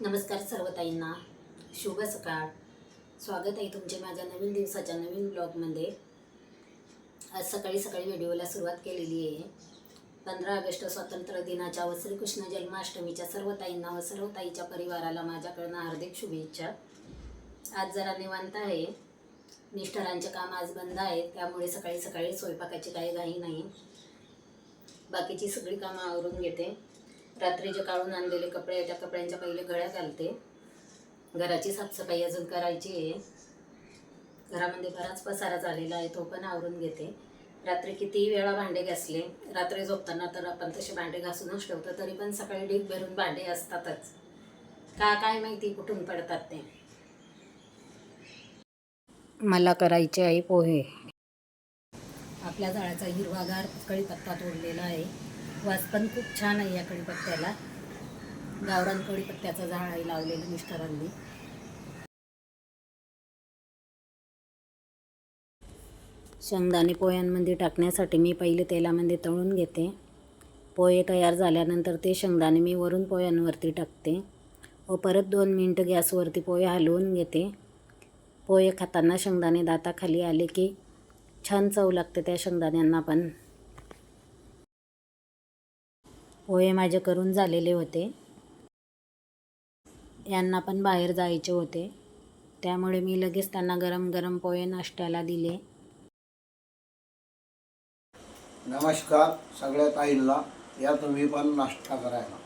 नमस्कार सर्व ताईंना शुभ सकाळ. स्वागत आहे तुमचे माझ्या नवीन दिवसाच्या नवीन ब्लॉगमध्ये. आज सकाळी सकाळी व्हिडिओला सुरुवात केलेली आहे. पंधरा ऑगस्ट स्वातंत्र्य दिनाच्या व श्रीकृष्ण जन्माष्टमीच्या सर्व ताईंना व सर्व ताईच्या परिवाराला माझ्याकडनं हार्दिक शुभेच्छा. आज जरा निवांत आहे. मिस्टरांचे काम आज बंद आहेत त्यामुळे सकाळी सकाळी स्वयंपाकाची काही घाई नाही. बाकीची सगळी कामं आवरून घेते. रात्री जे काढून आणलेले कपडे त्या कपड्यांच्या पहिले गळ्या घालते. घराची साफसफाई अजून करायची आहे. घरामध्ये बराच पसारा झालेला आहे तो पण आवरून घेते. रात्री कितीही वेळा भांडे घासले. रात्री झोपताना तर आपण तसे भांडे घासूनच ठेवतो तरी पण सकाळी ढीक भरून भांडे असतातच. का काय माहिती कुठून पडतात ते. मला करायचे आहे पोहे. आपल्या झाडाचा हिरवागार कढीपत्ता तोडलेला आहे. वास पण खूप छान आहे या कढीपत्त्याला. गावरान कढीपत्त्याचं झाड आहे लावलेलं मिस्टरांनी. शेंगदाणे पोह्यांमध्ये टाकण्यासाठी मी पहिले तेलामध्ये तळून घेते. पोहे तयार झाल्यानंतर ते शेंगदाणे मी वरून पोह्यांवरती टाकते. व परत दोन मिनटं गॅसवरती पोहे हलवून घेते. पोहे खाताना शेंगदाणे दाताखाली आले की छान चव लागते त्या शेंगदाण्यांना पण. पोहे माझे करून झालेले होते. यांना पण बाहेर जायचे होते. त्यामुळे मी लगेच त्यांना गरम गरम पोहे नाश्त्याला दिले. नमस्कार सगळ्या ताईंना. या तुम्ही पण नाश्ता करायला.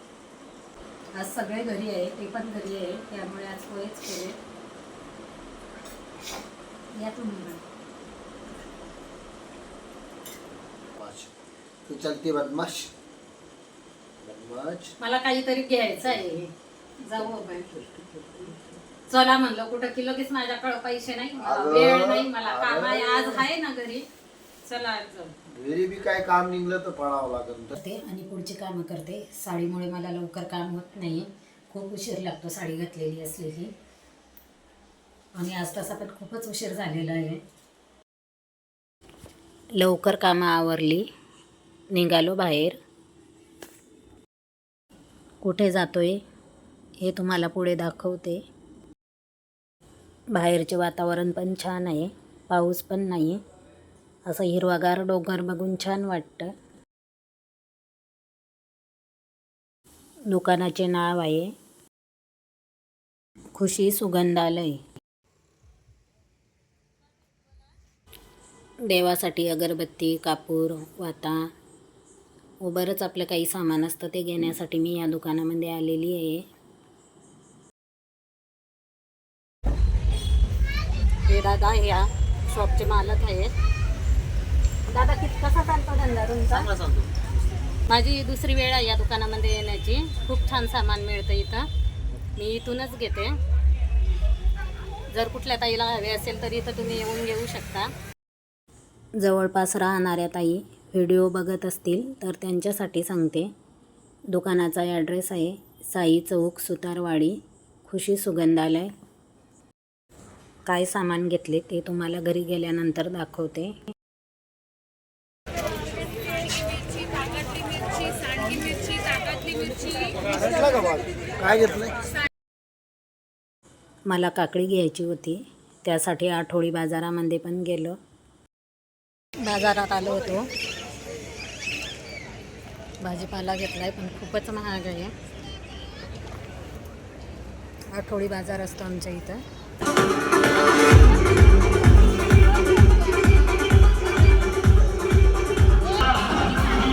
आज सगळे घरी आहे ते पण घरी आहे त्यामुळे आज पोहेच केले. या तुम्ही तू चलती बदमाश. बदमाश मला काहीतरी घ्यायचं आहे. जाऊ आपण. चला म्हणलं कुठं की लगेच माझ्याकडे पैसे नाही मला अगं, वेळ नाही मला काम आहे आज. आहे ना घरी. चला आज जाऊ घरी बी काय काम निघलं तर पळावं लागेल. करते आणि पुढची कामं करते. साडीमुळे मला लवकर काम होत नाही. खूप उशीर लागतो साडी घातलेली असली की आणि आज तसा पण खूपच उशीर झालेला आहे. लवकर कामं आवरली. निघालो बाहेर. कुठे जातो आहे हे तुम्हाला पुढे दाखवते. बाहेरचे वातावरण पण छान आहे पाऊस पण नाही असं हिरवागार डोंगर बघून छान वाटतं. दुकानाचे नाव आहे खुशी सुगंधालय. देवासाठी अगरबत्ती कापूर वाता व बरंच आपलं काही सामान असतं ते घेण्यासाठी मी या दुकानामध्ये आलेली आहे. हे दादा या शॉपचे मालक आहेत. दादा कित कसा चालतो धंदा तुमचा? माझी दुसरी वेळ आहे या दुकानामध्ये येण्याची. खूप छान सामान मिळतं इथं. मी इथूनच घेते. जर कुठल्या ताईला हवे असेल तर इथं तुम्ही येऊन घेऊ शकता. जवळपास राहणाऱ्या ताई व्हिडिओ बघत असतील तर त्यांच्यासाठी सांगते. दुकानाचा ॲड्रेस आहे साई चौक सुतारवाडी खुशी सुगंधालय. काय सामान घेतले ते तुम्हाला घरी गेल्यानंतर दाखवते. काय मला काकडी घ्यायची होती. त्यासाठी आठवडी बाजारामध्ये पण गेलो. बाजारात आलो होतो. भाजीपाला घेतलाय पण खूपच महाग आहे. आठवडी बाजार असतो आमच्या इथं.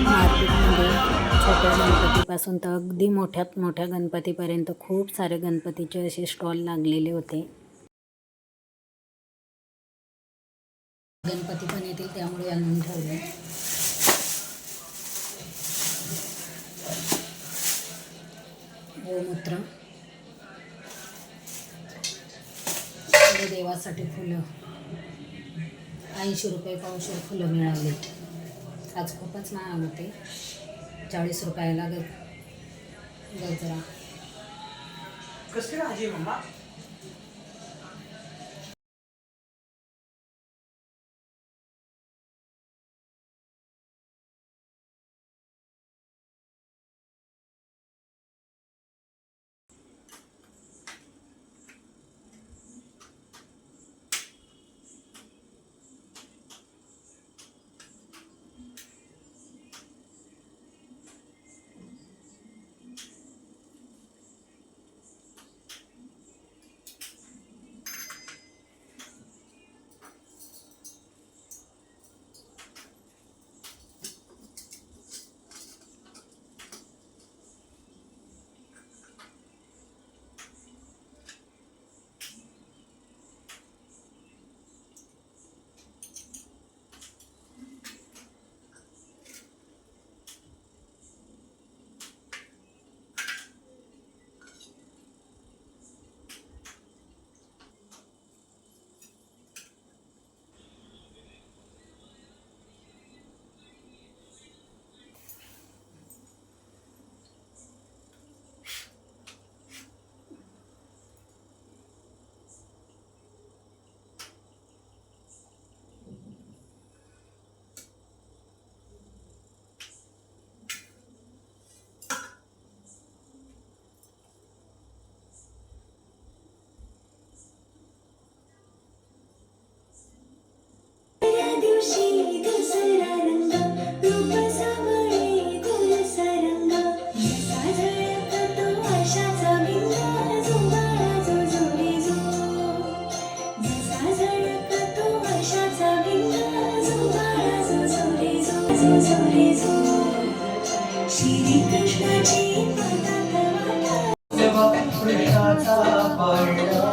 मार्केटमध्ये छोट्या गणपतीपासून तर अगदी मोठ्यात मोठ्या गणपतीपर्यंत खूप सारे गणपतीचे असे स्टॉल लागलेले होते. गणपती पण येतील त्यामुळे आणून ठेवले. गोमूत्र देवासाठी फुलं ऐंशी रुपये पावशे फुलं मिळाली. आज खूपच महाग होते. चाळीस रुपयाला गजरा. कृष्णाची कृष्णाचा